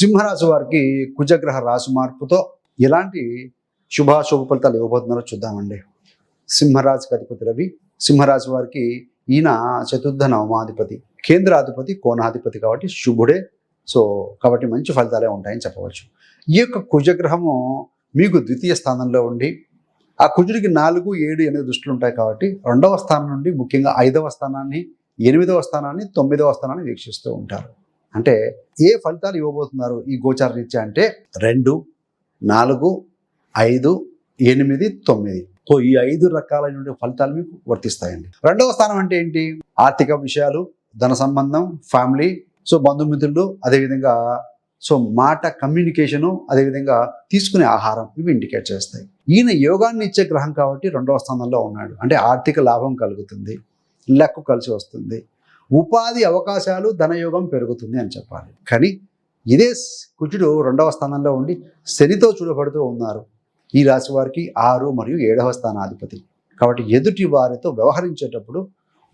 సింహరాశి వారికి కుజగ్రహ రాశి మార్పుతో ఎలాంటి శుభాశుభ ఫలితాలు ఇవ్వబోతున్నారో చూద్దామండి. సింహరాశికి అధిపతి రవి సింహరాశి వారికి ఈయన చతుర్థ నవమాధిపతి కేంద్రాధిపతి కోణాధిపతి కాబట్టి శుభుడే. సో కాబట్టి మంచి ఫలితాలే ఉంటాయని చెప్పవచ్చు. ఈ యొక్క కుజగ్రహము మీకు ద్వితీయ స్థానంలో ఉండి ఆ కుజుడికి నాలుగు ఏడు ఎనిమిది దృష్టిలు ఉంటాయి కాబట్టి రెండవ స్థానం నుండి ముఖ్యంగా ఐదవ స్థానాన్ని ఎనిమిదవ స్థానాన్ని తొమ్మిదవ స్థానాన్ని వీక్షిస్తూ ఉంటారు. అంటే ఏ ఫలితాలు ఇవ్వబోతున్నారు ఈ గోచార రీత్యా అంటే రెండు నాలుగు ఐదు ఎనిమిది తొమ్మిది. సో ఈ ఐదు రకాలైన ఫలితాలు మీకు వర్తిస్తాయండి. రెండవ స్థానం అంటే ఏంటి? ఆర్థిక విషయాలు ధన సంబంధం ఫ్యామిలీ సో బంధుమిత్రులు అదేవిధంగా సో మాట కమ్యూనికేషను అదేవిధంగా తీసుకునే ఆహారం ఇవి ఇండికేట్ చేస్తాయి. ఈయన యోగాన్ని ఇచ్చే గ్రహం కాబట్టి రెండవ స్థానంలో ఉన్నాడు. అంటే ఆర్థిక లాభం కలుగుతుంది లెక్క కలిసి వస్తుంది. ఉపాధి అవకాశాలు ధనయోగం పెరుగుతుంది అని చెప్పాలి. కానీ ఇదే కుజుడు రెండవ స్థానంలో ఉండి శనితో చూడబడుతూ ఉన్నారు. ఈ రాశి వారికి ఆరు మరియు ఏడవ స్థానాధిపతి. కాబట్టి ఎదుటి వారితో వ్యవహరించేటప్పుడు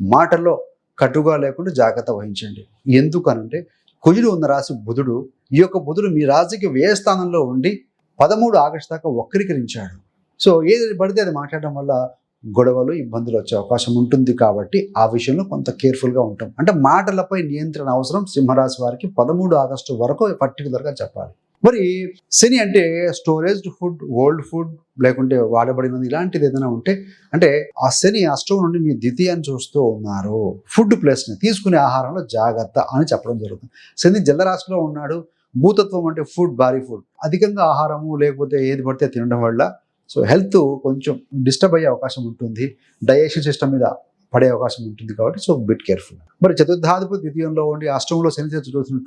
మాటల్లో కటుగా లేకుండా జాగ్రత్త వహించండి. ఎందుకనంటే కుజుడు ఉన్న రాశి బుధుడు ఈ యొక్క బుధుడు మీ రాశికి వ్యయ స్థానంలో ఉండి పదమూడు ఆగస్టు దాకా వక్రీకరించాడు. సో ఏది పడితే అది మాట్లాడడం వల్ల గొడవలు ఇబ్బందులు వచ్చే అవకాశం ఉంటుంది కాబట్టి ఆ విషయంలో కొంత కేర్ఫుల్గా ఉంటాం. అంటే మాటలపై నియంత్రణ అవసరం. సింహరాశి వారికి పదమూడు ఆగస్టు వరకు పర్టికులర్గా చెప్పాలి. మరి శని అంటే స్టోరేజ్డ్ ఫుడ్ ఓల్డ్ ఫుడ్ లేకుంటే వాడబడినది ఇలాంటిది ఏదైనా ఉంటే అంటే ఆ శని అష్టం నుండి మీ ద్వితీయాన్ని చూస్తూ ఉన్నారు. ఫుడ్ ప్లేస్ని తీసుకునే ఆహారంలో జాగ్రత్త అని చెప్పడం జరుగుతుంది. శని జలరాశిలో ఉన్నాడు. భూతత్వం అంటే ఫుడ్ భారీ ఫుడ్. అధికంగా ఆహారము లేకపోతే ఏది పడితే తినడం వల్ల సో హెల్త్ కొంచెం డిస్టర్బ్ అయ్యే అవకాశం ఉంటుంది. డైజెషన్ సిస్టమ్ మీద పడే అవకాశం ఉంటుంది కాబట్టి సో బిట్ కేర్ఫుల్. మరి చతుర్థాధిపతి ద్వితీయంలో ఉండి అష్టంలో శని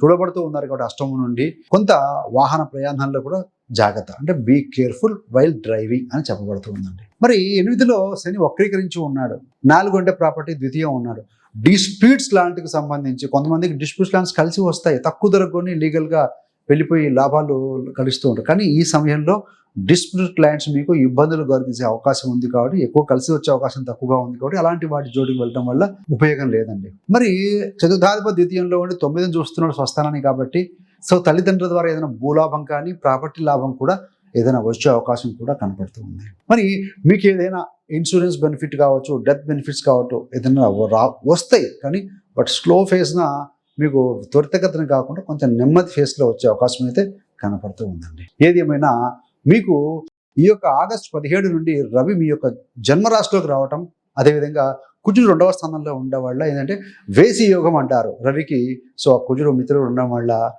చూడబడుతూ ఉన్నారు కాబట్టి అష్టమం నుండి కొంత వాహన ప్రయాణాల్లో కూడా జాగ్రత్త. అంటే బీ కేర్ఫుల్ వైల్ డ్రైవింగ్ అని చెప్పబడుతూ ఉందండి. మరి ఎనిమిదిలో శని వక్రీకరించి ఉన్నాడు. నాలుగు అంటే ప్రాపర్టీ ద్వితీయం ఉన్నాడు. డిస్ప్యూట్స్ లాంటికి సంబంధించి కొంతమందికి డిస్ప్యూట్స్ లాంటి కలిసి వస్తాయి. తక్కువ ధరకు కొని లీగల్గా వెళ్ళిపోయి లాభాలు కలుస్తూ ఉంటారు. కానీ ఈ సమయంలో డిస్ప్యూట్ క్లయింట్స్ మీకు ఇబ్బందులు గురితీసే అవకాశం ఉంది కాబట్టి ఎక్కువ కలిసి వచ్చే అవకాశం తక్కువగా ఉంది కాబట్టి అలాంటి వాటి జోడికి వెళ్ళడం వల్ల ఉపయోగం లేదండి. మరి చతుర్థాధిప ద్వితీయంలో ఉండి తొమ్మిదిని చూస్తున్నాడు స్వస్థానాన్ని కాబట్టి సో తల్లిదండ్రుల ద్వారా ఏదైనా భూలాభం కానీ ప్రాపర్టీ లాభం కూడా ఏదైనా వచ్చే అవకాశం కూడా కనపడుతూ ఉంది. మరి మీకు ఏదైనా ఇన్సూరెన్స్ బెనిఫిట్ కావచ్చు డెత్ బెనిఫిట్స్ కావచ్చు ఏదైనా రా వస్తాయి కానీ బట్ స్లో ఫేజ్న మీకు త్వరితగతిన కాకుండా కొంచెం నెమ్మది ఫేస్లో వచ్చే అవకాశం అయితే కనపడుతూ ఉందండి. ఏది ఏమైనా మీకు ఈ యొక్క ఆగస్టు పదిహేడు నుండి రవి మీ యొక్క జన్మరాశిలోకి రావటం అదేవిధంగా కుజుడు రెండవ స్థానంలో ఉండడం వల్ల ఏంటంటే వేసి యోగం అంటారు రవికి. సో ఆ కుజుడు మిత్రుడు ఉండడం వల్ల